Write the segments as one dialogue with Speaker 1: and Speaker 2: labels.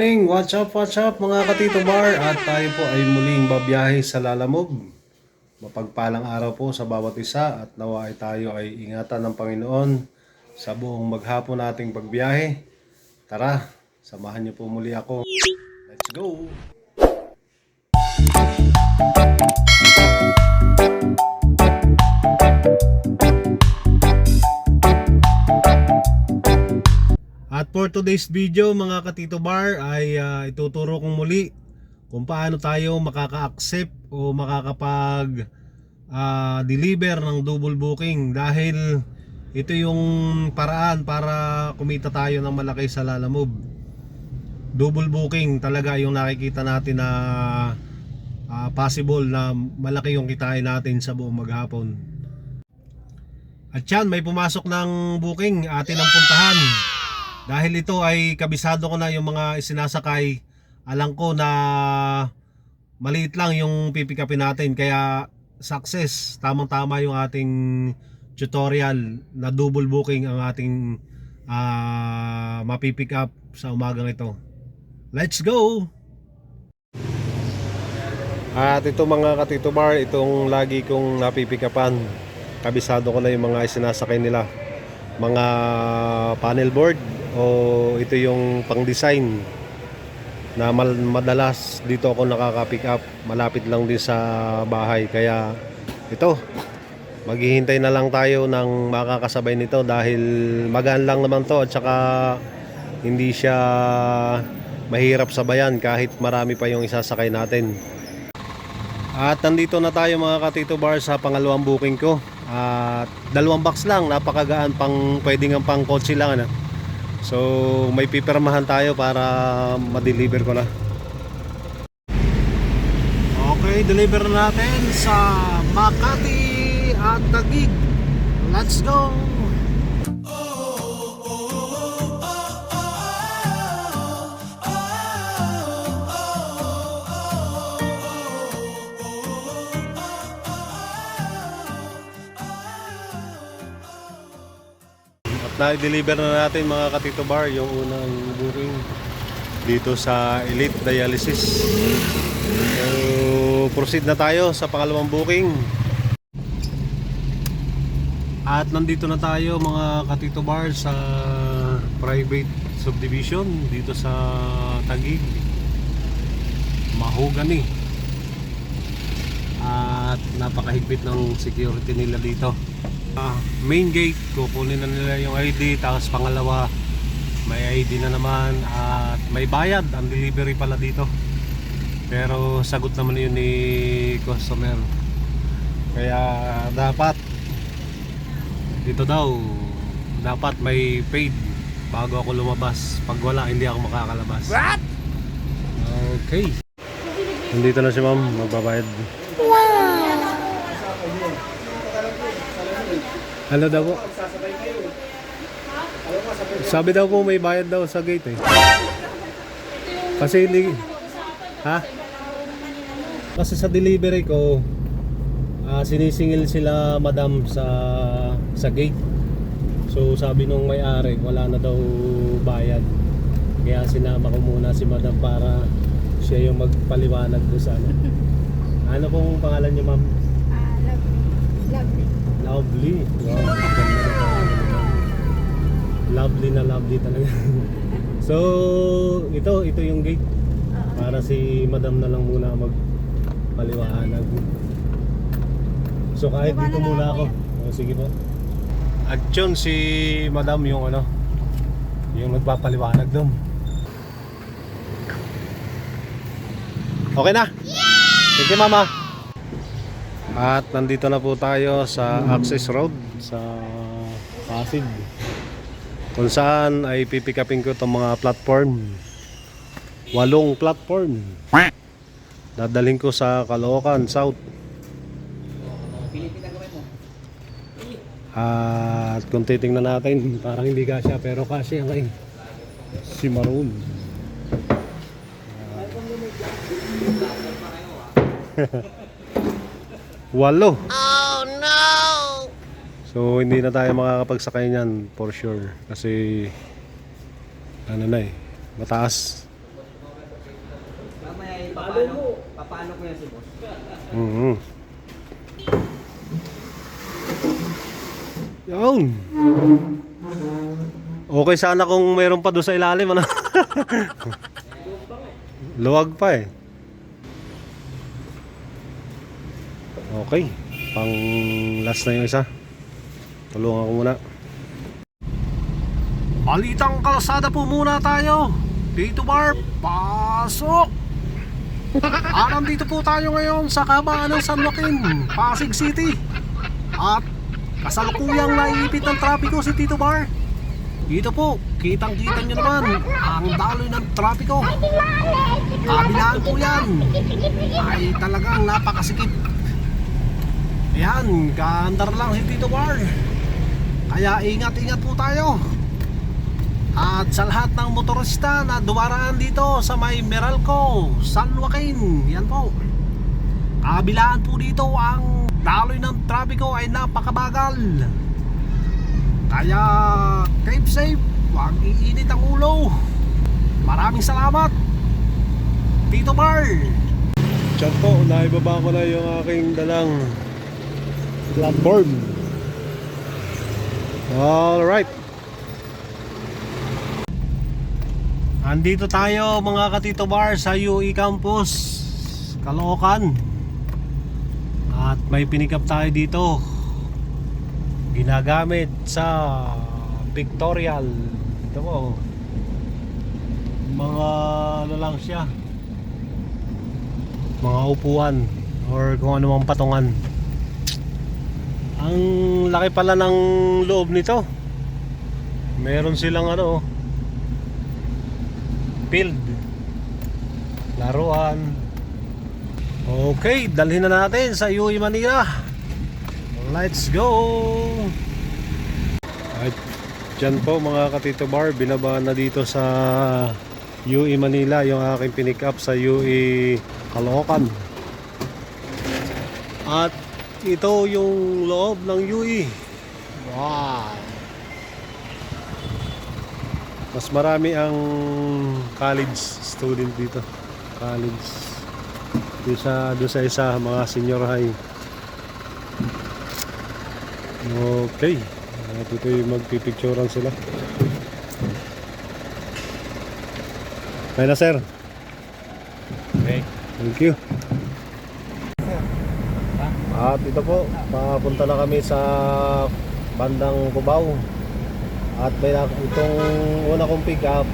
Speaker 1: Morning! What's up, what's up mga katito bar? At tayo po ay muling babiyahe sa Lalamog. Mapagpalang araw po sa bawat isa at nawa ay tayo ay ingatan ng Panginoon sa buong maghapon nating pagbiyahe. Tara, samahan niyo po muli ako. Let's go! For today's video mga katito bar ay ah, ituturo kong muli kung paano tayo makaka-accept o makakapag ah, deliver ng double booking dahil ito yung paraan para kumita tayo ng malaki sa Lalamove. Double booking talaga yung nakikita natin na ah, possible na malaki yung kitain natin sa buong maghapon. At yan, may pumasok ng booking atin ang puntahan. Dahil ito ay kabisado ko na yung mga isinasakay. Alam ko na maliit lang yung pipikapin natin kaya success. Tamang-tama yung ating tutorial na double booking ang ating ah, mapipick up sa umagang ito. Let's go! At ito mga katito bar, itong lagi kong napipikapan. Kabisado ko na yung mga isinasakay nila. Mga panel board o ito yung pang design na madalas dito ako nakaka-pick up. Malapit lang din sa bahay. Kaya ito maghihintay na lang tayo ng makakasabay nito dahil magaan lang naman to at saka hindi siya mahirap sabayan kahit marami pa yung isasakay natin. At nandito na tayo mga katito bar sa pangalawang booking ko. At dalawang box lang. Napakagaan pang pwedeng ang pang kotse lang ano So may pipirmahan tayo para ma-deliver ko na. Okay, deliver na natin sa Makati at Taguig. Let's go! Na-deliver na natin mga katito bar yung unang booking dito sa Elite Dialysis. So, proceed na tayo sa pangalawang booking. At nandito na tayo mga katito bar sa private subdivision dito sa Taguig. Mahogany. At napakahigpit ng security nila dito. Ah, main gate, kukunin na nila yung ID, tapos pangalawa, may ID na naman at may bayad ang delivery pala dito. Pero sagot naman yun ni customer. Kaya dapat dito daw dapat may paid bago ako lumabas. Pag wala, hindi ako makakalabas. What? Okay. Nandito na si ma'am, magbabayad. Ano daw po? Sabi daw po may bayad daw sa gate eh. Kasi hindi... Ha? Kasi sa delivery ko, ah, sinisingil sila madam sa sa gate. So sabi nung may-ari, wala na daw bayad. Kaya sinama ko muna si madam para siya yung magpaliwanag doon sa ano. Ano pong pangalan niyo ma'am?
Speaker 2: Ah, lovely. Lovely.
Speaker 1: Lovely. Wow, ganda na. Lovely na lovely talaga. so, ito, ito yung gate. Para si madam na lang muna magpaliwanag. So kahit dito muna ako. O, sige po. At yun, si madam yung ano, yung nagpapaliwanag doon. Okay na? Sige mama. At nandito na po tayo sa Access Road sa Pasig. Kung saan ay pipikapin ko itong mga platform. Walong platform. Dadaling ko sa Caloocan South. At kung titingnan natin, parang hindi kasya pero kasya nga eh. Si Maroon. Walo.
Speaker 2: Oh no!
Speaker 1: So hindi na tayo makakapagsakay niyan for sure kasi ano na eh Mataas.
Speaker 3: Mamaya paano, paano ko yan si boss.
Speaker 1: Mhm. Yun. Okay sana kung mayroon pa doon sa ilalim ano. Luwag pa eh. Okay. Pang last na yung isa. Tulungan ko muna. Balitang kalsada po muna tayo. Dito bar, pasok! Ah, nandito po tayo ngayon sa kabaan ng San Joaquin, Pasig City. At kasalukuyang naiipit ng trapiko si Tito Bar. Dito po, kitang-kita nyo naman ang daloy ng trapiko. Kabilaan po yan. Ay talagang napakasikip. Ayan, kaandar lang si Tito Bar. Kaya ingat-ingat po tayo. At sa lahat ng motorista na dumaraan dito sa may Meralco, San Joaquin, yan po. Kabilaan po dito ang daloy ng trapiko ay napakabagal. Kaya keep safe, huwag iinit ang ulo. Maraming salamat. Tito Bar. Diyan po, naibaba ko na yung aking dalang platform. Alright. Andito tayo mga katito bar sa UE Campus Caloocan. At may pinikap tayo dito. Ginagamit sa Pictorial. Ito po. Mga ano lang siya. Mga upuan Or kung ano mang patungan Ang laki pala ng loob nito. Meron silang ano field. Laruan. Okay dalhin na natin sa UE Manila. Let's go! At dyan po mga katito bar binaba na dito sa UE Manila yung aking pinick up sa UE Caloocan. At ito yung loob ng UE wow mas marami ang college student dito. College. Doon sa, doon sa isa, mga senior high. Okay. At ito yung magpipicturean sila. Kaya na sir.
Speaker 3: Okay.
Speaker 1: Thank you. At ito po, papunta na kami sa bandang Cubao. At may na, itong una kong pick up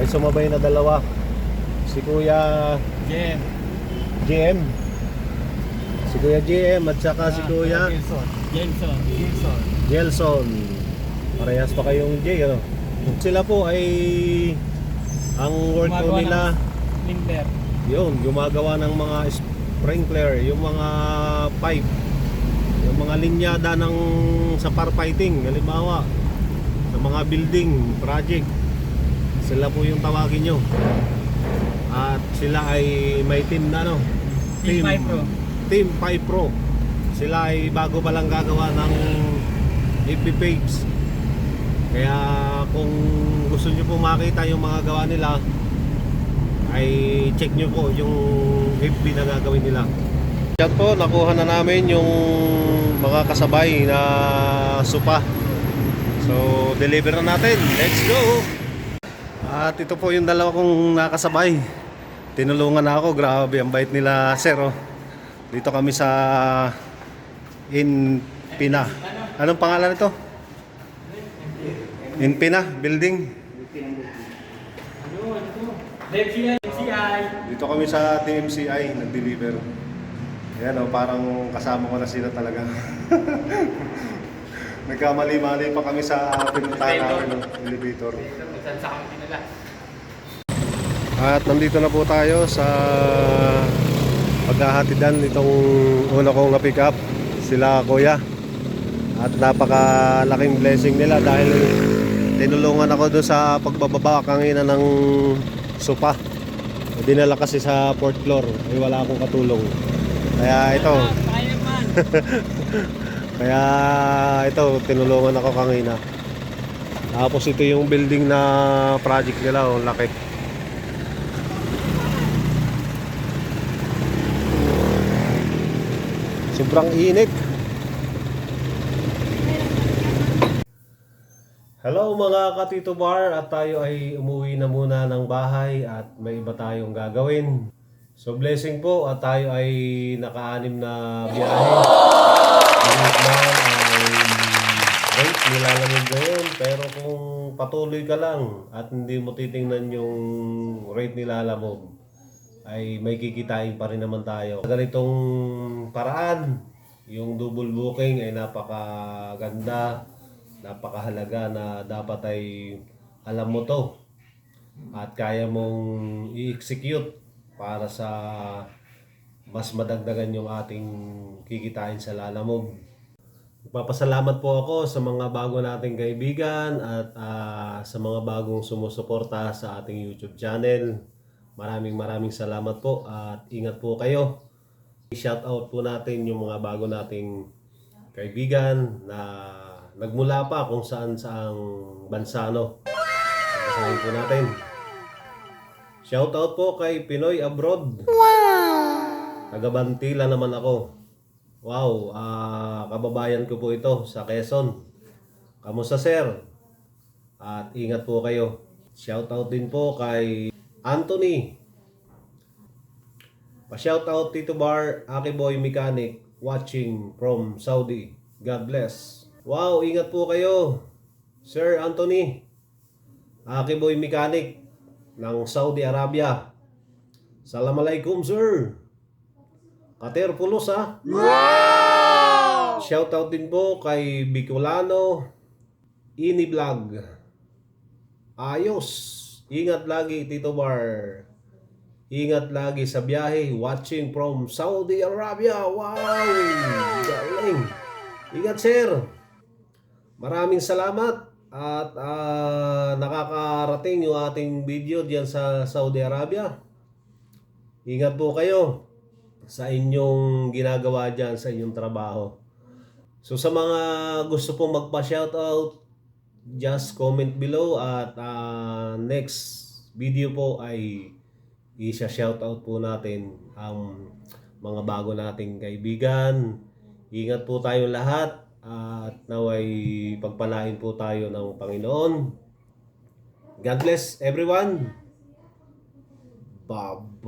Speaker 1: may sumabay na dalawa. Si Kuya
Speaker 3: Jen.
Speaker 1: GM. Si Kuya GM at saka si Kuya
Speaker 3: Jenson. Jenson. Jenson.
Speaker 1: Gelson. Parehas pa kayong J ano? Sila po ay ang work po nila
Speaker 3: Limber.
Speaker 1: yun, gumagawa ng mga sprinkler, yung mga pipe, yung mga linyada ng sa firefighting, halimbawa sa mga building project. Sila po yung tawagin nyo. At sila ay may team na no?
Speaker 3: Team 5 Pro.
Speaker 1: Team 5 Pro. Sila ay bago pa lang gagawa ng FB page. Kaya kung gusto nyo po makita yung mga gawa nila, ay check nyo po yung FB na gagawin nila. Yan po, nakuha na namin yung mga kasabay na supa. So, deliver na natin. Let's go! At ito po yung dalawa kong nakasabay. Tinulungan na ako. Grabe, ang bait nila, sir. Oh. Dito kami sa In Pina. Anong pangalan nito? In Pina Building.
Speaker 3: MCI. MCI.
Speaker 1: Dito kami sa TMCI nag-deliver. Ayan o, parang kasama ko na sila talaga. Nagkamali-mali pa kami sa pinuntahan namin ng elevator.
Speaker 3: Saan sa kami nila?
Speaker 1: At nandito na po tayo sa paghahatidan nitong una kong na-pick up, sila kuya. At napakalaking blessing nila dahil tinulungan ako doon sa pagbababa kanina ng sopa. Dinala kasi sa fourth floor, ay wala akong katulong. Kaya ito,
Speaker 3: Kaya man.
Speaker 1: kaya ito tinulungan ako kanina. Tapos ito yung building na project nila, oh, laki. Sobrang init. Hello mga katito bar at tayo ay umuwi na muna ng bahay at may iba tayong gagawin. So blessing po at tayo ay nakaanim na biyahe. Man ay rate nilalamig ngayon pero kung patuloy ka lang at hindi mo titingnan yung rate nilalamog ay may kikitain pa rin naman tayo. Ganitong paraan, yung double booking ay napakaganda, napakahalaga na dapat ay alam mo to at kaya mong i-execute para sa mas madagdagan yung ating kikitain sa lalamog. Papasalamat po ako sa mga bago nating kaibigan at ah, sa mga bagong sumusuporta sa ating YouTube channel. Maraming maraming salamat po at ingat po kayo. I-shout out po natin yung mga bago nating kaibigan na nagmula pa kung saan saang bansa no. Basahin po natin. Shout out po kay Pinoy Abroad. Wow! Tagabantila naman ako. Wow, ah kababayan ko po ito sa Quezon. Kamusta sir? At ingat po kayo. Shout out din po kay Anthony. Pa-shout out Tito Bar, Aki Boy Mechanic watching from Saudi. God bless. Wow, ingat po kayo. Sir Anthony. Aki Boy Mechanic ng Saudi Arabia. Assalamualaikum sir. Kater pulos ha. Wow! Shout out din po kay Bicolano Ini Vlog. Ayos. Ingat lagi Tito Bar. Ingat lagi sa biyahe. Watching from Saudi Arabia. Wow! Galing. Ingat sir. Maraming salamat. At ah, nakakarating yung ating video diyan sa Saudi Arabia. Ingat po kayo sa inyong ginagawa dyan sa inyong trabaho. So sa mga gusto pong magpa-shoutout, just comment below at ah, next video po ay isa-shoutout po natin ang mga bago nating kaibigan. Ingat po tayo lahat at naway pagpalain po tayo ng Panginoon. God bless everyone. Bye-bye.